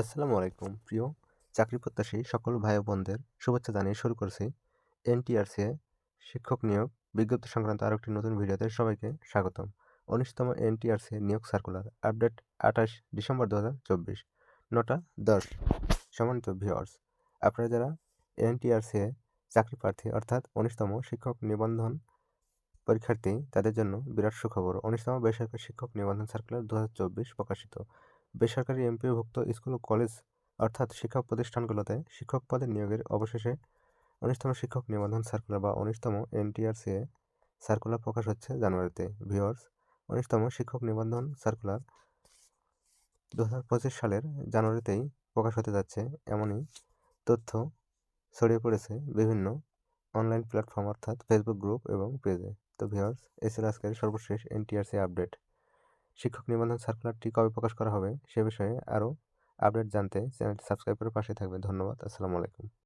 আসসালামু আলাইকুম। প্রিয় চাকরি প্রত্যাশী সকল ভাই বোনদের শুভেচ্ছা জানিয়ে শুরু করছি এনটিআরসিএ শিক্ষক নিয়োগ বিজ্ঞপ্তি সংক্রান্ত আরও একটি নতুন ভিডিওতে সবাইকে স্বাগতম। উনিশতম এনটিআরসিএ নিয়োগ সার্কুলার আপডেট আঠাশ ডিসেম্বর দু হাজার চব্বিশ, নটা দশ সম্মানিত ভিওয়ার্স আপনারা যারা এনটিআরসিএ চাকরি প্রার্থী অর্থাৎ উনিশতম শিক্ষক নিবন্ধন পরীক্ষার্থী, তাদের জন্য বিরাট সুখবর। উনিশতম বেসরকারি শিক্ষক নিবন্ধন সার্কুলার দু হাজার চব্বিশ প্রকাশিত। বেসরকারি এমপিওভুক্ত স্কুল ও কলেজ অর্থাৎ শিক্ষা প্রতিষ্ঠানগুলোতে শিক্ষক পদের নিয়োগের অবশেষে উনিশতম শিক্ষক নিবন্ধন সার্কুলার বা উনিশতম এনটিআরসিএ সার্কুলার প্রকাশ হচ্ছে জানুয়ারিতে। ভিওর্স উনিশতম শিক্ষক নিবন্ধন সার্কুলার দু পঁচিশ সালের জানুয়ারিতেই প্রকাশ হতে যাচ্ছে। এমনই তথ্য ছড়িয়ে পড়েছে বিভিন্ন অনলাইন প্ল্যাটফর্ম অর্থাৎ ফেসবুক গ্রুপ এবং পেজে তো ভিওর্স এ ছিল আজকের সর্বশেষ এনটিআরসি আপডেট শিক্ষক নিবন্ধন সার্কুলারটি কবে প্রকাশ করা হবে সে বিষয়ে আরও আপডেট জানতে চ্যানেলটি সাবস্ক্রাইব করে পাশে থাকবে ধন্যবাদ, আসসালামু আলাইকুম।